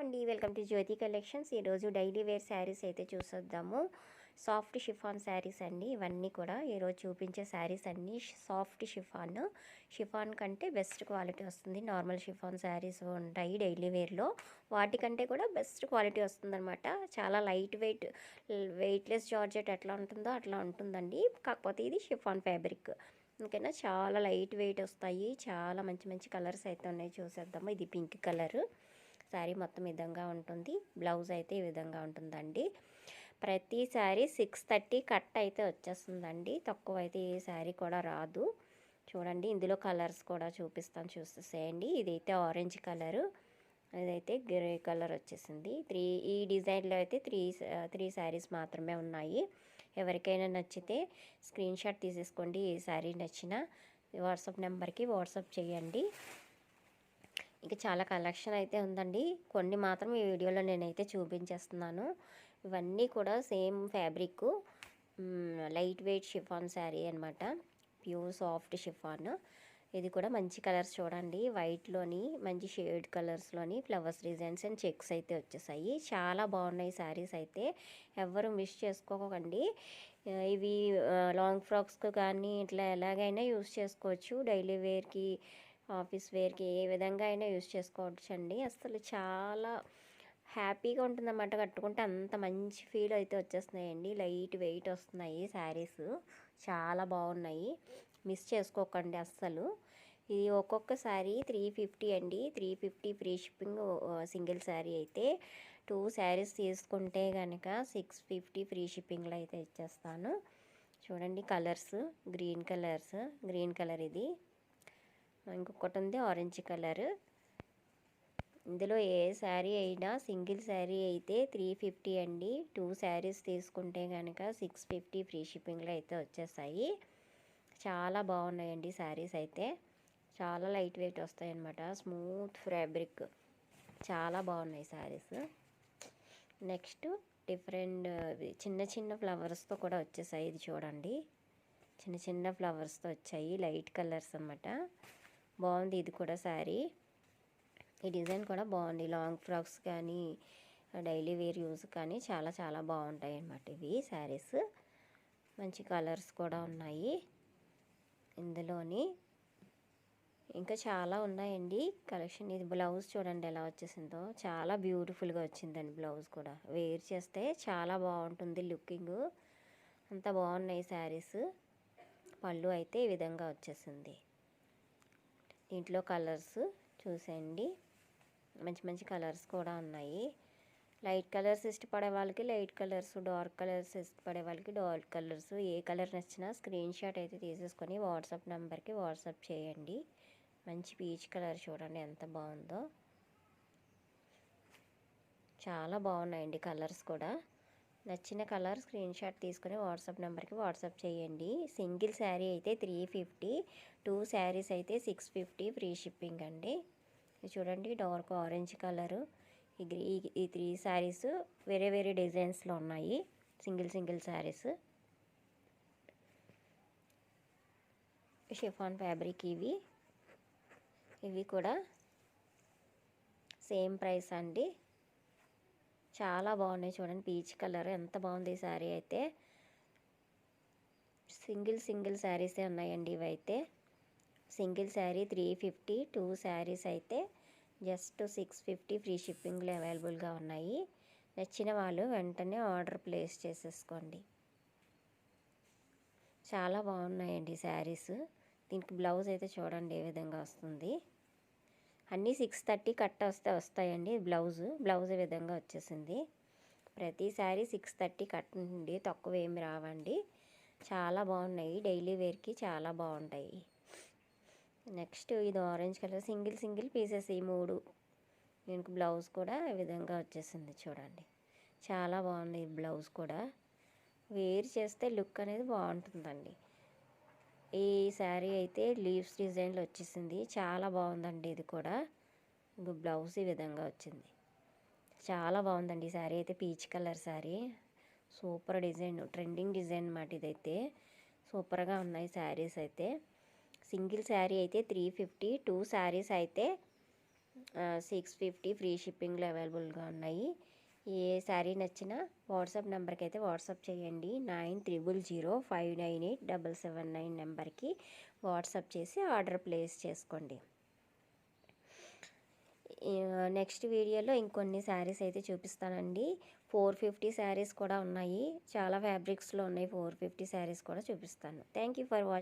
అండి. Welcome to Jyothi collections. ఈరోజు daily wear saris అయితే చూసొద్దాము. సాఫ్ట్ షిఫాన్ శారీస్ అండి. ఇవన్నీ కూడా ఈరోజు చూపించే శారీస్ అన్నీ సాఫ్ట్ షిఫాన్. షిఫాన్ కంటే బెస్ట్ క్వాలిటీ వస్తుంది. నార్మల్ షిఫాన్ శారీస్ ఉంటాయి డైలీ వేర్లో. వాటికంటే కూడా బెస్ట్ క్వాలిటీ వస్తుందన్నమాట. చాలా లైట్ వెయిట్ వెయిట్లెస్ జార్జెట్ ఎట్లా ఉంటుందో అట్లా ఉంటుందండి. కాకపోతే ఇది షిఫాన్ ఫ్యాబ్రిక్. ఇంకైనా చాలా లైట్ వెయిట్ వస్తాయి. చాలా మంచి మంచి కలర్స్ అయితే ఉన్నాయి. చూసేద్దాము. ఇది పింక్ కలర్. శారీ మొత్తం విధంగా ఉంటుంది. బ్లౌజ్ అయితే ఈ విధంగా ఉంటుందండి. ప్రతి శారీ సిక్స్ థర్టీ కట్ అయితే వచ్చేస్తుందండి. తక్కువ అయితే ఏ శారీ కూడా రాదు. చూడండి ఇందులో కలర్స్ కూడా చూపిస్తాను చూసేసేయండి. ఇదైతే ఆరెంజ్ కలరు. ఇదైతే గ్రే కలర్ వచ్చేసింది. త్రీ ఈ డిజైన్లో అయితే త్రీ త్రీ శారీస్ మాత్రమే ఉన్నాయి. ఎవరికైనా నచ్చితే స్క్రీన్ షాట్ తీసేసుకోండి. ఏ శారీ నచ్చినా వాట్సాప్ నెంబర్కి వాట్సాప్ చేయండి. ఇంకా చాలా కలెక్షన్ అయితే ఉందండి. కొన్ని మాత్రం ఈ వీడియోలో నేనైతే చూపించేస్తున్నాను. ఇవన్నీ కూడా same fabric. Light weight chiffon sari అనమాట ప్యూర్ సాఫ్ట్ షిఫాన్. ఇది కూడా మంచి కలర్స్ చూడండి. వైట్లోని మంచి షేడ్ కలర్స్లోని ఫ్లవర్స్ డిజైన్స్ అండ్ చెక్స్ అయితే వచ్చేసాయి. చాలా బాగున్నాయి శారీస్ అయితే. ఎవరు మిస్ చేసుకోకండి. ఇవి లాంగ్ ఫ్రాక్స్కి కానీ ఇట్లా ఎలాగైనా యూస్ చేసుకోవచ్చు. డైలీ వేర్కి ఆఫీస్ వేర్కి ఏ విధంగా అయినా యూస్ చేసుకోవచ్చండి. అసలు చాలా హ్యాపీగా ఉంటుందన్నమాట కట్టుకుంటే అంత మంచి ఫీల్ అయితే వచ్చేస్తున్నాయండి. లైట్ వెయిట్ వస్తున్నాయి శారీస్. చాలా బాగున్నాయి. మిస్ చేసుకోకండి అస్సలు. ఇది ఒక్కొక్క శారీ త్రీ ఫిఫ్టీ అండి. Three fifty free shipping single sari అయితే. టూ శారీస్ తీసుకుంటే కనుక సిక్స్ ఫిఫ్టీ ఫ్రీ షిప్పింగ్లో అయితే ఇచ్చేస్తాను. చూడండి colours. Green colours. Green colour ఇది. ఇంకొకటి ఉంది ఆరెంజ్ కలర్. ఇందులో ఏ శారీ అయినా సింగిల్ శారీ అయితే త్రీ ఫిఫ్టీ అండి. టూ శారీస్ తీసుకుంటే కనుక సిక్స్ ఫిఫ్టీ ఫ్రీ షిప్పింగ్లో అయితే వచ్చేసాయి. చాలా బాగున్నాయండి శారీస్ అయితే. చాలా లైట్ వెయిట్ వస్తాయి అన్నమాట స్మూత్ ఫ్యాబ్రిక్. చాలా బాగున్నాయి శారీస్. నెక్స్ట్ డిఫరెంట్ చిన్న చిన్న ఫ్లవర్స్తో కూడా వచ్చేసాయి ఇది చూడండి. చిన్న చిన్న ఫ్లవర్స్తో వచ్చాయి. లైట్ కలర్స్ అనమాట బాగుంది ఇది కూడా శారీ. ఈ డిజైన్ కూడా బాగుంది. లాంగ్ ఫ్రాక్స్ కానీ డైలీ వేర్ యూస్ కానీ చాలా చాలా బాగుంటాయి అన్నమాట ఇవి శారీస్. మంచి కలర్స్ కూడా ఉన్నాయి ఇందులోని. ఇంకా చాలా ఉన్నాయండి. కలెక్షన్ ఇది బ్లౌజ్ చూడండి ఎలా వచ్చేసిందో. చాలా బ్యూటిఫుల్గా వచ్చిందండి బ్లౌజ్ కూడా. వేర్ చేస్తే చాలా బాగుంటుంది లుకింగ్. అంత బాగున్నాయి శారీస్. పళ్ళు అయితే ఈ విధంగా వచ్చేసింది. దీంట్లో కలర్స్ చూసేయండి. మంచి మంచి కలర్స్ కూడా ఉన్నాయి. లైట్ కలర్స్ ఇష్టపడే వాళ్ళకి లైట్ కలర్స్ డార్క్ కలర్స్ ఇష్టపడే వాళ్ళకి డార్క్ కలర్స్. ఏ కలర్ నచ్చినా స్క్రీన్ షాట్ అయితే తీసేసుకొని వాట్సాప్ నెంబర్కి వాట్సాప్ చేయండి. మంచి పీచ్ కలర్ చూడండి ఎంత బాగుందో. చాలా బాగున్నాయండి కలర్స్ కూడా. నచ్చిన కలర్ స్క్రీన్ షాట్ తీసుకుని వాట్సాప్ నెంబర్కి వాట్సాప్ చేయండి. సింగిల్ శారీ అయితే త్రీ ఫిఫ్టీ టూ శారీస్ అయితే సిక్స్ ఫిఫ్టీ ఫ్రీ షిప్పింగ్ అండి. చూడండి డార్క్ ఆరెంజ్ కలరు. ఈ ఈ త్రీ శారీస్ వేరే వేరే డిజైన్స్లో ఉన్నాయి. Single single saris. Chiffon fabric ఇవి. ఇవి కూడా సేమ్ ప్రైస్ అండి. చాలా బాగున్నాయి చూడండి. పీచ్ కలర్ ఎంత బాగుంది ఈ శారీ అయితే. సింగిల్ సింగిల్ శారీసే ఉన్నాయండి ఇవైతే. Single sari three fifty two saris అయితే జస్ట్ సిక్స్ ఫిఫ్టీ ఫ్రీ షిప్పింగ్లో అవైలబుల్గా ఉన్నాయి. నచ్చిన వాళ్ళు వెంటనే ఆర్డర్ ప్లేస్ చేసేసుకోండి. చాలా బాగున్నాయండి శారీస్ దీనికి బ్లౌజ్ అయితే చూడండి ఏ విధంగా వస్తుంది. అన్నీ సిక్స్ థర్టీ కట్ వస్తే వస్తాయండి. బ్లౌజ్ బ్లౌజ్ విధంగా వచ్చేసింది. ప్రతిసారి సిక్స్ థర్టీ కట్ నుండి తక్కువ ఏమి రావండి. చాలా బాగున్నాయి. డైలీ వేర్కి చాలా బాగుంటాయి. నెక్స్ట్ ఇది orange colour. Single single pieces ఈ మూడు. దీనికి బ్లౌజ్ కూడా ఈ విధంగా వచ్చేసింది చూడండి. చాలా బాగుంది బ్లౌజ్ కూడా. వేర్ చేస్తే లుక్ అనేది బాగుంటుందండి. ఈ శారీ అయితే లీవ్స్ డిజైన్లో వచ్చేసింది. చాలా బాగుందండి ఇది కూడా. బ్లౌజ్ ఈ విధంగా వచ్చింది. చాలా బాగుందండి ఈ శారీ అయితే. Peach colour sari. Super design trending design అన్నమాట ఇదైతే. సూపర్గా ఉన్నాయి శారీస్ అయితే. సింగిల్ శారీ అయితే త్రీ ఫిఫ్టీ టూ శారీస్ అయితే సిక్స్ ఫిఫ్టీ ఫ్రీ షిప్పింగ్లో అవైలబుల్గా ఉన్నాయి. ఏ శారీ నచ్చినా వాట్సాప్ నెంబర్కి అయితే వాట్సాప్ చేయండి. Nine triple zero five nine eight double seven nine నెంబర్కి వాట్సాప్ చేసి ఆర్డర్ ప్లేస్ చేసుకోండి. నెక్స్ట్ వీడియోలో ఇంకొన్ని శారీస్ అయితే చూపిస్తానండి. ఫోర్ ఫిఫ్టీ శారీస్ కూడా ఉన్నాయి. చాలా ఫ్యాబ్రిక్స్లో ఉన్నాయి. ఫోర్ ఫిఫ్టీ శారీస్ కూడా చూపిస్తాను. Thank you for watching